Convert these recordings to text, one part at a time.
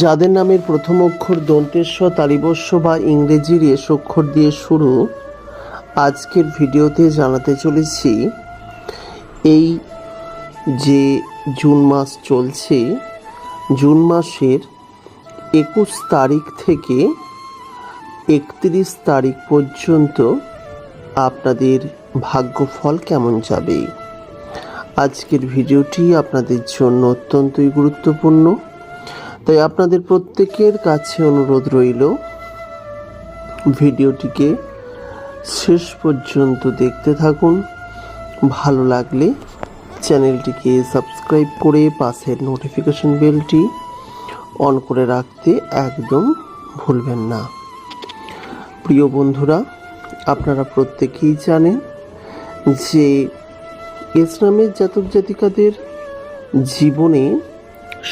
যাদের নামের প্রথম অক্ষর দন্তেস্ব তালিবস্য বা ইংরেজির এস অক্ষর দিয়ে শুরু, আজকের ভিডিওতে জানাতে চলেছি এই যে জুন মাস চলছে, জুন মাসের একুশ তারিখ থেকে একত্রিশ তারিখ পর্যন্ত আপনাদের ভাগ্যফল কেমন যাবে? আজকের ভিডিওটি আপনাদের জন্য অত্যন্তই গুরুত্বপূর্ণ। তাই আপনাদের প্রত্যেকের কাছে অনুরোধ রইল ভিডিওটিকে শেষ পর্যন্ত দেখতে থাকুন। ভালো লাগলে চ্যানেলটিকে সাবস্ক্রাইব করে পাশের নোটিফিকেশন বেলটি অন করে রাখতে একদম ভুলবেন না। প্রিয় বন্ধুরা, আপনারা প্রত্যেকেই জানেন যে ইসলামের জাতক জাতিকাদের জীবনে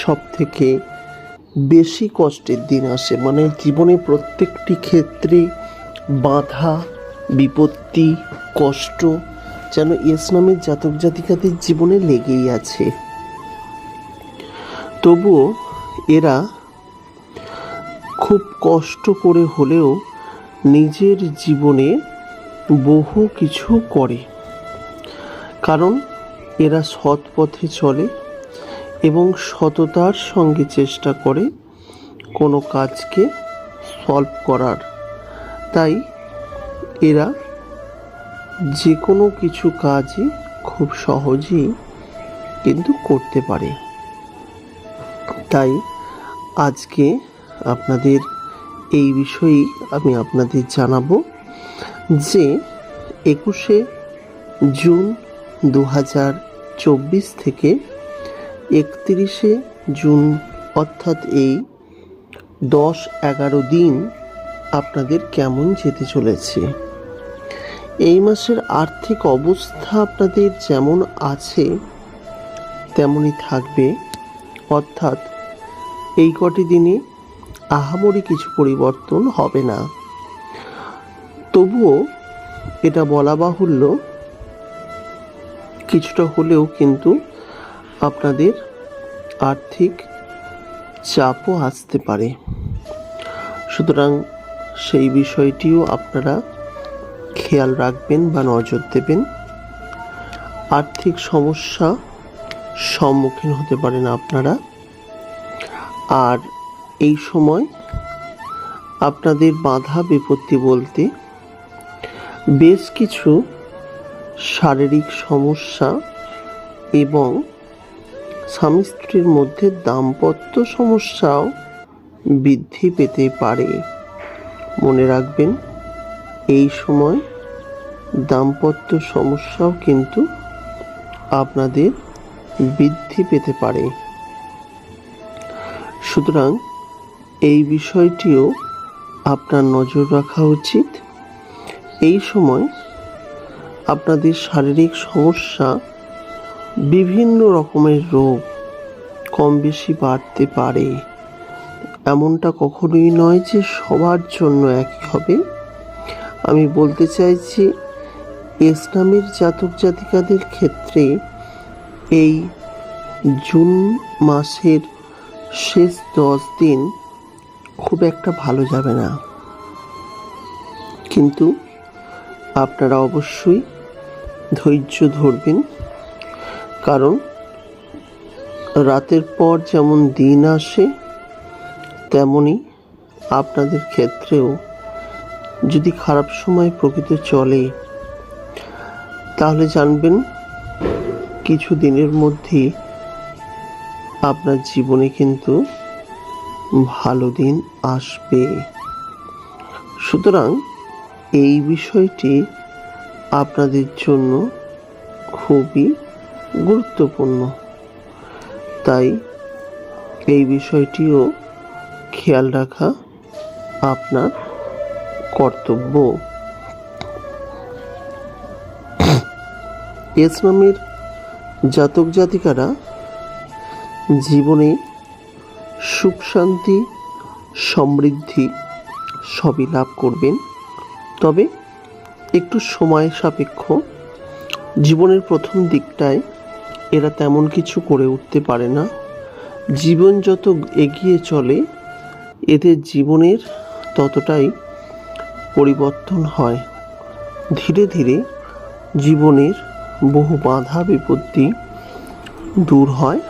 সবথেকে থেকে বেশি কষ্টের দিন আসে। মানে জীবনে প্রত্যেকটি ক্ষেত্রে বাধা, বিপত্তি, কষ্ট যেন ইসলামের জাতক জাতিকাদের জীবনে লেগেই আছে। তবুও এরা খুব কষ্ট করে হলেও নিজের জীবনে বহু কিছু করে। কারণ এরা সৎ পথে চলে এবং সততার সঙ্গে চেষ্টা করে কোনো কাজকে সলভ করার। তাই এরা যে কোনো কিছু কাজই খুব সহজেই কিন্তু করতে পারে। তাই আজকে আপনাদের এই বিষয়েই আমি আপনাদের জানাব যে একুশে জুন দু হাজার চব্বিশ থেকে একত্রিশে জুন, অর্থাৎ এই দশ এগারো দিন আপনাদের কেমন যেতে চলেছে। এই মাসের আর্থিক অবস্থা আপনাদের যেমন আছে, তেমনই থাকবে। অর্থাৎ এই কটি দিনে আহামরি কিছু পরিবর্তন হবে না। তবুও এটা বলা বাহুল্য, কিছুটা হলেও কিন্তু আপনাদের আর্থিক চাপও আসতে পারে। সুতরাং সেই বিষয়টিও আপনারা খেয়াল রাখবেন বা নজর দেবেন। আর্থিক সমস্যা সম্মুখীন হতে পারেন আপনারা। আর এই সময় আপনাদের বাধা বিপত্তি বলতে বেশ কিছু শারীরিক সমস্যা এবং স্বামী স্ত্রীর মধ্যে দাম্পত্য সমস্যাও বৃদ্ধি পেতে পারে। মনে রাখবেন, এই সময় দাম্পত্য সমস্যাও কিন্তু আপনাদের বৃদ্ধি পেতে পারে। সুতরাং এই বিষয়টিও আপনার নজর রাখা উচিত। এই সময় আপনাদের শারীরিক সমস্যা বিভিন্ন রকমের রোগ কম বেশি বাড়তে পারে। এমনটা কখনোই নয় যে সবার জন্য একই হবে। আমি বলতে চাইছি, ইসলামের জাতক জাতিকাদের ক্ষেত্রে এই জুন মাসের শেষ দশ দিন খুব একটা ভালো যাবে না। কিন্তু আপনারা অবশ্যই ধৈর্য ধরবেন। কারণ রাতের পর যেমন দিন আসে তেমনই আপনাদের ক্ষেত্রেও যদি খারাপ সময় প্রকৃত চলে, তাহলে জানবেন কিছু দিনের মধ্যে আপনার জীবনে কিন্তু ভালো দিন আসবে। সুতরাং এই বিষয়টি আপনাদের জন্য খুবই গুরুত্বপূর্ণ। তাই এই বিষয়টিও খেয়াল রাখা আপনার কর্তব্য। ইসলামের জাতক জাতিকারা জীবনে সুখ, শান্তি, সমৃদ্ধি সবই লাভ করবেন। তবে একটু সময় সাপেক্ষ। জীবনের প্রথম দিকটায় এরা তেমন কিছু করে উঠতে পারে না। জীবন যত এগিয়ে চলে, এদের জীবনের ততটাই পরিবর্তন হয়। ধীরে ধীরে জীবনের বহু বাধা বিপত্তি দূর হয়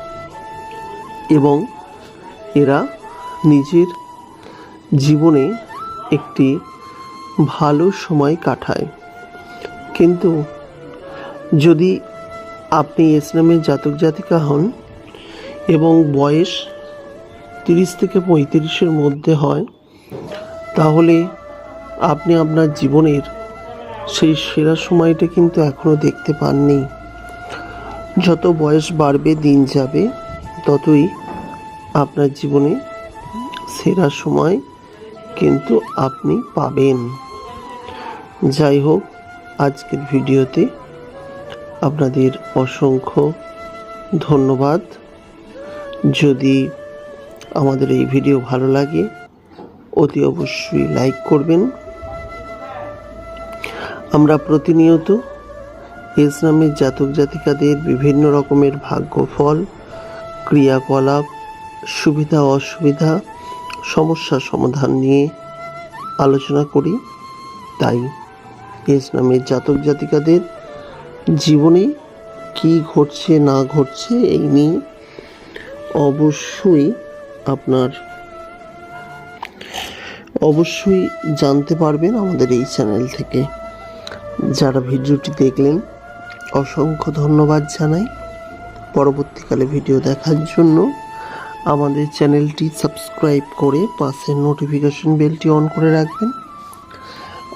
এবং এরা নিজের জীবনে একটি ভালো সময় কাটায়। কিন্তু যদি আপনি ইসলামের জাতক জাতিকা হন এবং বয়স তিরিশ থেকে পঁয়ত্রিশের মধ্যে হয়, তাহলে আপনি আপনার জীবনের সেই সেরা সময়টা কিন্তু এখনও দেখতে পাননি। যত বয়স বাড়বে, দিন যাবে, ততই আপনার জীবনে সেরা সময় কিন্তু আপনি পাবেন। যাই হোক, আজকের ভিডিওতে আপনাদের অসংখ্য ধন্যবাদ। যদি আমাদের এই ভিডিও ভালো লাগে, অতি অবশ্যই লাইক করবেন। আমরা প্রতিনিয়ত ইসলামের জাতক জাতিকাদের বিভিন্ন রকমের ভাগ্যফল ক্রিয়াকলাপ, সুবিধা, অসুবিধা, সমস্যা সমাধান নিয়ে আলোচনা করি। তাই ইসলামের জাতক জাতিকাদের জীবনে কি ঘটছে, না ঘটছে, এই নিয়ে অবশ্যই আপনার, অবশ্যই জানতে পারবেন আমাদের এই চ্যানেল থেকে। যারা ভিডিওটি দেখলেন, অসংখ্য ধন্যবাদ জানাই। পরবর্তীকালে ভিডিও দেখার জন্য আমাদের চ্যানেলটি সাবস্ক্রাইব করে পাশের নোটিফিকেশন বেলটি অন করে রাখবেন।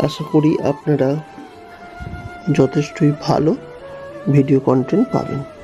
আশা করি আপনারা যথেষ্টই ভালো ভিডিও কন্টেন্ট পাবেন।